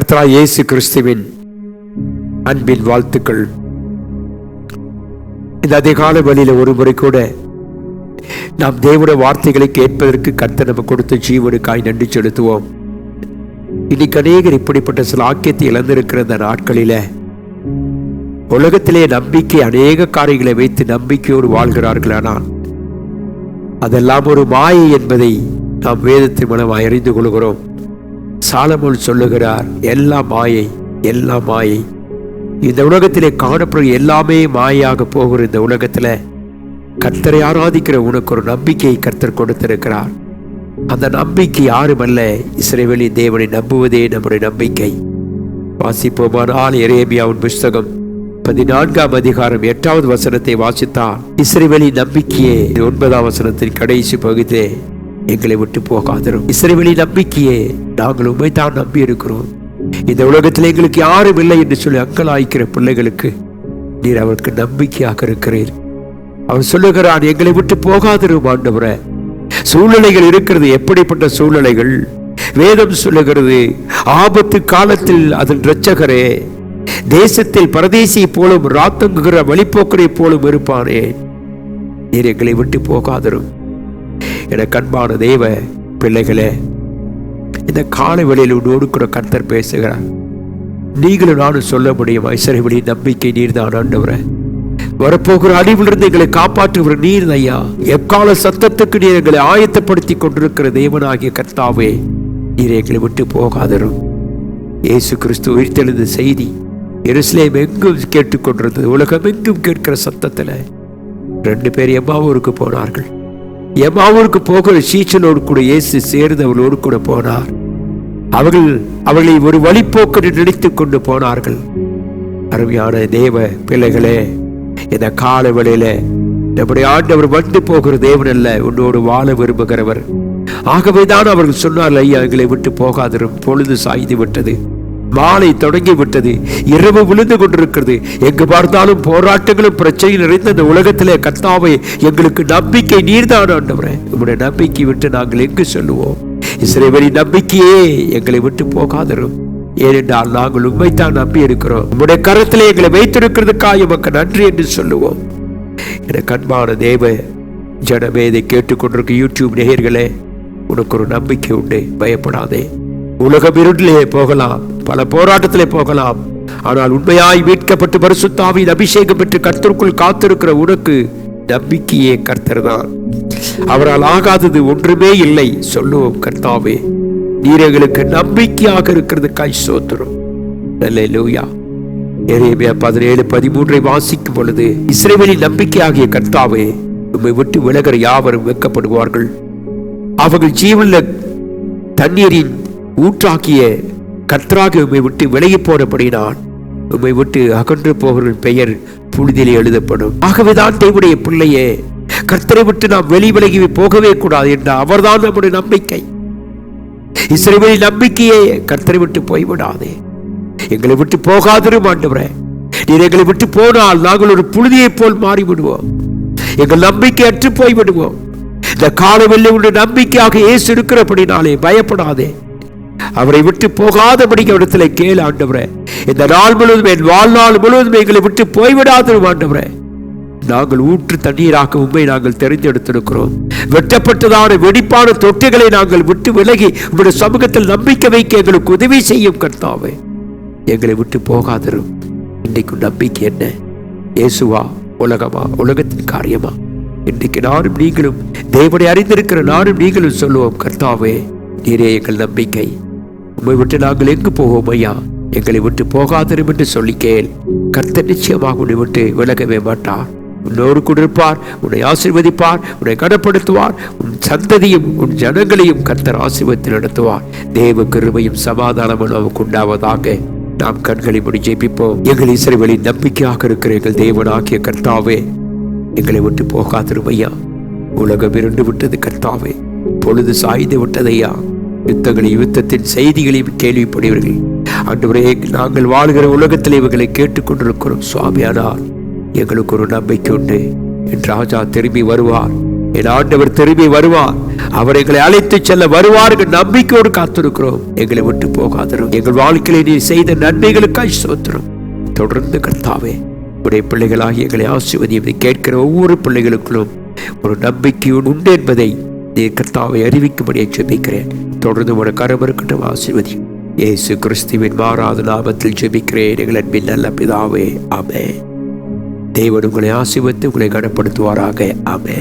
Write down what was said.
கர்த்தரா இயேசு கிறிஸ்துவின் அன்பின் வாழ்த்துக்கள். இந்த அதிகால வழியில் ஒரு முறை கூட நாம் தேவனுடைய வார்த்தைகளை கேட்பதற்கு கர்த்தர் நம்ம கொடுத்த ஜீவனுக்காய் நன்றி செலுத்துவோம். இன்னைக்கு அநேகர் இப்படிப்பட்ட சில ஆக்கியத்தை இழந்திருக்கிற அந்த நாட்களில உலகத்திலே நம்பிக்கை அநேக காரியங்களை வைத்து நம்பிக்கையோடு வாழ்கிறார்கள். ஆனால் அதெல்லாம் ஒரு மாயை என்பதை நாம் வேதத்தின் மூலமாக அறிந்து கொள்கிறோம். சாலமோன் சொல்லுகிறார் எல்லாம் மாயை எல்லாம் மாயை. இந்த உலகத்திலே காணப்படும் எல்லாமே மாயாக போகிற இந்த உலகத்தில் கர்த்தரை ஆராதிக்கிற உனக்கு ஒரு நம்பிக்கையை கர்த்தர் கொடுத்திருக்கிறார். அந்த நம்பிக்கை யாருமல்ல இஸ்ரேவேலி தேவனை நம்புவதே நம்முடைய நம்பிக்கை. வாசிப்போமானால் எரேமியாவின் புஸ்தகம் பதினான்காம் அதிகாரம் எட்டாவது வசனத்தை வாசித்தால் இஸ்ரேவேலி நம்பிக்கையே ஒன்பதாம் வசனத்தின் கடைசி பகுதியே. எங்களை விட்டு போகாதிரும். இஸ்ரேவேலி நம்பிக்கையே நாங்கள் உண்மைதான் நம்பி இருக்கிறோம் இந்த உலகத்தில் எங்களுக்கு யாரும் இல்லை என்று சொல்லி அங்கலாய்க்கிற பிள்ளைகளுக்கு நீர் அவருக்கு நம்பிக்கையாக இருக்கிறீர். அவர் சொல்லுகிறான் எங்களை விட்டு போகாதிரும் ஆண்டவரே. சூழ்நிலைகள் இருக்கிறது. எப்படிப்பட்ட சூழ்நிலைகள்? வேதம் சொல்லுகிறது ஆபத்து காலத்தில் அதன் இரட்சகரே தேசத்தில் பரதேசியை போலும் ராத்தங்குகிற வழிப்போக்கரை போலும் இருப்பானே. நீர் எங்களை விட்டு போகாதரும். என கண்பான தெய்வ பிள்ளைகளே இந்த காலை வேளையில் உன்னோடு கூட கர்த்தர் பேசுகிறார். நீங்களும் நானும் சொல்ல முடியும் ஐஸ்வர்யவழி நம்பிக்கை நீர்தான் ஆண்டவரே. வரப்போகிற அழிவிலிருந்து எங்களை காப்பாற்றுகிற நீர் ஐயா. எக்கால சத்தத்துக்கு நீர் எங்களை ஆயத்தப்படுத்தி கொண்டிருக்கிற தேவனாகிய கர்த்தாவே நீர் எங்களை விட்டு போகாதரும். இயேசு கிறிஸ்து உயிர்த்தெழுந்த செய்தி எருசலேம் எங்கும் கேட்டுக்கொண்டிருந்தது உலகம் எங்கும் கேட்கிற சத்தத்தில். ரெண்டு பேர் எம்மாவூருக்கு போனார்கள்? எம்மாவூருக்கு போகிற சீச்சனோடு கூட இயேசு சேர்ந்து அவர்களோடு கூட போனார். அவர்கள் அவர்களை ஒரு வழிப்போக்கு நினைத்துக் கொண்டு போனார்கள். அருமையான தேவ பிள்ளைகளே இந்த கால வேளையில நம்முடைய ஆண்டவர் வந்து போகிற தேவன் அல்ல உன்னோடு வாழ விரும்புகிறவர். ஆகவேதான் அவர்கள் சொன்னார்கள் ஐயா எங்களை விட்டு போகாதிரும் பொழுது சாய்ந்து விட்டது. மாலை தொடங்கி விட்டது இரவு விழுந்து கொண்டிருக்கிறது. எங்கு பார்த்தாலும் போராட்டங்களும் பிரச்சனை நிறைந்த இந்த உலகத்திலே கத்தாவை எங்களுக்கு நம்பிக்கை நீர்தான் ஆண்டவரே. உங்களுடைய நம்பிக்கை விட்டு நாங்கள் எங்கு சொல்லுவோம்? இஸ்ரேவரி நம்பிக்கையே எங்களை விட்டு போகாதிரும். ஏனென்றால் நாங்கள் உண்மைத்தான் நம்பி இருக்கிறோம் உங்களுடைய கரத்திலே எங்களை வைத்திருக்கிறதுக்காக எமக்கு நன்றி என்று சொல்லுவோம். என கண்மான தேவ ஜனமே இதை கேட்டுக்கொண்டிருக்க யூடியூப் நேயர்களே உனக்கு ஒரு நம்பிக்கை உண்டு. பயப்படாதே. உலகம் இருட்டிலே போகலாம். பல போராட்டத்திலே போகலாம். ஆனால் உண்மையாய் மீட்கப்பட்டு பரிசுத்தாவின் அபிஷேகம் பெற்று கர்த்தருக்குள் காத்திருக்கிற உனக்கு நம்பிக்கையே கர்த்தர் தான் அவரால் ஆகாதது ஒன்றுமே இல்லை. சொல்லுவோம் கர்த்தாவே நீர் எங்களுக்கு நம்பிக்கையாக இருக்கிறதுக்காய் சோத்துரும் லூயா எரேமியா பதினேழு பதிமூன்றை வாசிக்கும் பொழுது இஸ்ரேவேலின் நம்பிக்கையாகிய கர்த்தாவே உண்மை விட்டு விலகிற யாவரும் வெட்கப்படுவார்கள் அவர்கள் ஜீவன்ல தண்ணீரின் ஊற்றாக்கிய கர்த்தராக உம்மை விட்டு விலகி போனபடினால் உம்மை விட்டு அகன்று போகிற பெயர் புனிதிலே எழுதப்படும். ஆகவேதான் தேவனுடைய பிள்ளையே கர்த்தரை விட்டு நாம் வெளி விலகி போகவே கூடாது என்ற அவர்தான் நம்முடைய நம்பிக்கை. இஸ்ரவேலின் நம்பிக்கையே கர்த்தரை விட்டு போய்விடாதே. எங்களை விட்டு போகாதிரும் ஆண்டவரே. நீர் எங்களை விட்டு போனால் நாங்கள் ஒரு புழுதியைப் போல் மாறிவிடுவோம். எங்கள் நம்பிக்கை அற்று போய்விடுவோம். இந்த காலவெல்லை உடைய நம்பிக்கையாக ஏசு இருக்கிறபடினாலே பயப்படாதே. அவரை விட்டு போகாதபடிக்கு இடத்துல கேள் ஆண்டவரே. இந்த நாள் முழுவதும் என் வாழ்நாள் முழுவதும் எங்களை விட்டு போய்விடாதிரும் ஆண்டவரே. நாங்கள் ஊற்று தண்ணீராக உண்மை நாங்கள் தெரிந்தெடுத்திருக்கிறோம். வெட்டப்பட்டதான வெடிப்பான தொட்டிகளை நாங்கள் விட்டு விலகி உங்களுடைய சமூகத்தில் நம்பிக்கை வைக்க எங்களுக்கு உதவி செய்யும் கர்த்தாவே. எங்களை விட்டு போகாதிரும் இன்னைக்கு நம்பிக்கை என்ன? இயேசுவா உலகமா? உலகத்தின் காரியமா? இன்னைக்கு நானும் நீங்களும் தேவனை அறிந்திருக்கிற நானும் நீங்களும் சொல்லுவோம் கர்த்தாவே நீரே எங்கள் நம்பிக்கை. உம்மை விட்டு நாங்கள் எங்கு போவோம் ஐயா? எங்களை விட்டு போகாதிரும் என்று சொல்லிக்கேன். கர்த்த நிச்சயமாக உன்னை விட்டு விலகவே மாட்டார். உன்னோடு கூட இருப்பார் உன்னை ஆசீர்வதிப்பார் உன்னை கனப்படுத்துவார். உன் சந்ததியும் உன் ஜனங்களையும் கர்த்தர் ஆசீர்வத்தில் நடத்துவார். தேவ கிருமையும் சமாதானமும் நமக்கு உண்டாவதாக நாம் கண்களை முடி ஜெபிப்போம். எங்கள் இசைவெளியின் நம்பிக்கையாக இருக்கிற எங்கள் தேவனாகிய கர்த்தாவே எங்களை விட்டு போகாதிரும் ஐயா. உலகம் இரண்டு விட்டது கர்த்தாவே. பொழுது சாய்ந்து விட்டதையா யுத்தங்களையும் யுத்தத்தின் செய்திகளையும் கேள்விப்படுவீர்கள் அன்றுவரே நாங்கள் வாழ்கிற உலகத்தில் இவர்களை கேட்டுக்கொண்டிருக்கிறோம் சுவாமியானால் எங்களுக்கு ஒரு நம்பிக்கை உண்டு. என் ராஜா திரும்பி வருவார். என் ஆண்டவர் திரும்பி வருவார். அவர் எங்களை அழைத்து செல்ல வருவார்கள் நம்பிக்கையோடு காத்திருக்கிறோம். எங்களை விட்டு போகாதிரும். எங்கள் வாழ்க்கையில நீ செய்த நன்மைகளுக்காய் சோத்திரம் தொடர்ந்து கர்த்தாவே உடைய பிள்ளைகளாகி எங்களை ஆசிர்வதி கேட்கிற ஒவ்வொரு பிள்ளைகளுக்குள்ளும் ஒரு நம்பிக்கையோடு உண்டு என்பதை நீ கர்த்தாவை அறிவிக்கும்படியை ஜெபிக்கிறேன். தொடர்ந்து ஒரு கரம் இருக்கட்டும் ஆசிர்வதி. இயேசு கிறிஸ்துவின் மாறாத லாபத்தில் ஜெபிக்கிறேன். எங்கள் அன்பின் நல்ல பிதாவே. ஆமே தேவன் உங்களை ஆசிர்வத்து உங்களை கனப்படுத்துவாராக. ஆமே